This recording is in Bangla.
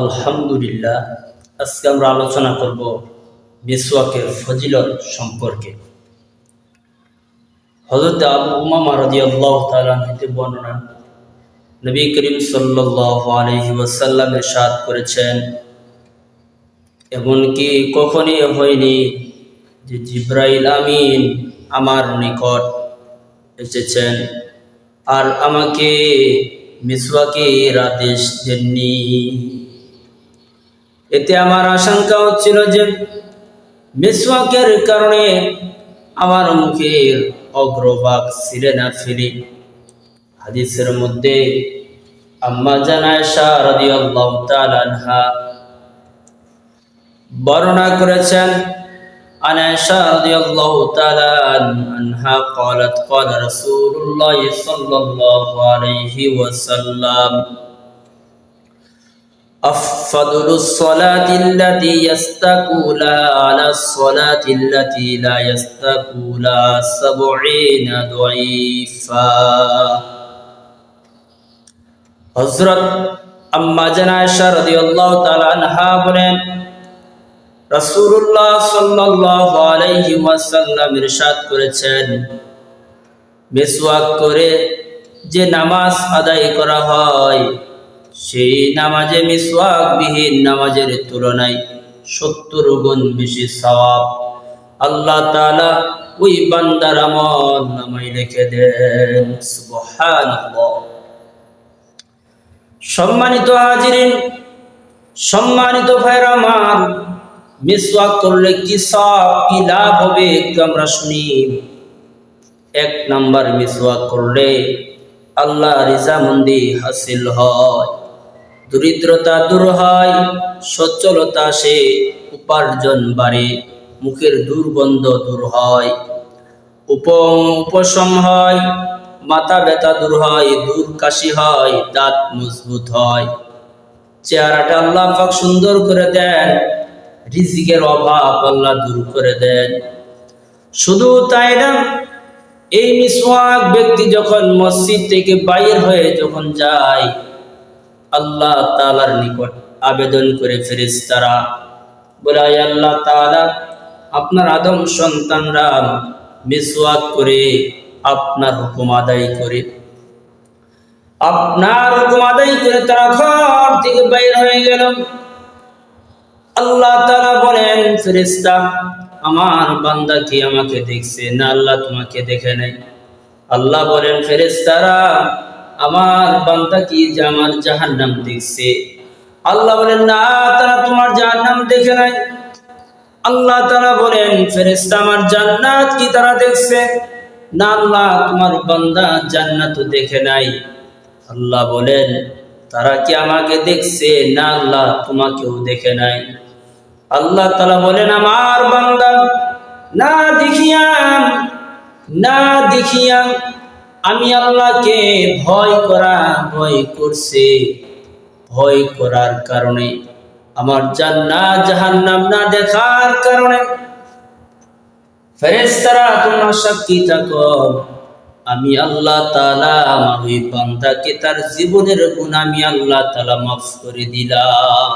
আলহামদুলিল্লাহ, আজকে আমরা আলোচনা করব মিসওয়াকের ফজিলত সম্পর্কে। হজরত আবু উমামা রাদিয়াল্লাহু তাআলা হতে বর্ণনা, নবী করিম সাল্লাল্লাহু আলাইহি ওয়াসাল্লাম করেছেন, এমনকি কখনই হয়নি যে জিব্রাইল আমিন আমার নিকট এসেছেন, আর আমাকে মিসওয়াকের আদেশ দেননি। এতে আমার আশঙ্কা হচ্ছিল যে মিসওয়াকের কারণে আমার মুখের অগ্রভাগ ছিঁড়ে না ফেলি হাদিসের মধ্যে আম্মা জানায়শা রাদিয়াল্লাহু তাআলা আনহা বর্ণনা করেছেন عن عائشة رضي الله تعالى عنها قالت قال رسول الله صلى الله عليه وسلم أفضل الصلاة التي يستقولها على الصلاة التي لا يستقولها سبعين ضعيفا হজরত আম্মা জানায়শা রাদিয়াল্লাহু তাআলা আনহা বলেন রাসূলুল্লাহ সাল্লাল্লাহু আলাইহি ওয়াসাল্লাম ইরশাদ করেছেন মিসওয়াক করে যে নামাজ আদায় করা হয় সেই নামাজে মিসওয়াক বিহীন নামাজের তুলনায় সত্তর গুণ বেশি সওয়াব। আল্লাহ তাআলা ওই বান্দার আমল নামাই লিখে দেন। সুবহানাল্লাহ। সম্মানিত হাজিরিন, সম্মানিত ভাইরা আমার মিসওয়াক করলে কি সব কি লাভ হবে একটু আমরা শুনি। এক নাম্বার, মিসওয়াক করলে আল্লাহ রিজামন্দি হাসিল হয়। দরিদ্রতা দূর হয়, সচ্ছলতা আসে উপার্জন বাড়ে, মুখের দুর্গন্ধ দূর হয় উপ উপশম হয়, মাথা ব্যথা দূর হয় দূর কাশি হয়, দাঁত মজবুত হয়। চেহারাটা আল্লাহ পাক সুন্দর করে দেন, রিজিকের অভাব আল্লাহ দূর করে দেন। শুধু তাই না, এই মিসওয়াক ব্যক্তি যখন মসজিদ থেকে বাইর হয়ে যখন যায় আল্লাহ তালার নিকট আবেদন করে ফেরেস তারা বলে আল্লাহ তালা আপনার আদম সন্তানরা মিসওয়াক করে আপনার হুকুম আদায় করে। আপনার হুকুম আদায় করে তারা ঘর থেকে বাইর হয়ে গেল। আল্লাহ তারা বলেন ফেরিস্তা আমার বান্দা কি আমাকে দেখছে? না, আল্লাহ তোমাকে দেখে নাই। আল্লাহ বলেন ফেরেস্তারা আমার বান্দা কি যে আমার জাহান নাম দেখছে? আল্লাহ বলেন, না, তারা তোমার জাহান নাম দেখে নাই। আল্লাহ তারা বলেন ফেরেস্তা আমার জান্নাত কি তারা দেখছে? না, আল্লাহ, তোমার বান্দা জান্নাত দেখে নাই। আল্লাহ বলেন, তারা কি আমাকে দেখছে? না, আল্লাহ, তোমাকেও দেখে নাই। আল্লাহ তালা বলেন, আমার বান্দা, না দেখিয়াম না দেখিয়াম। আমি আল্লাহকে ভয় করা, ভয় করছে। ভয় করার কারণে, আমার জান্না জাহান্নাম না দেখার কারণে ফেরেস্তারা তোমরা সাক্ষী থাকো। আমি আল্লাহ তালা আমার ওই বান্দাকে তার জীবনের গুণ আমি আল্লাহ তালা মাফ করে দিলাম।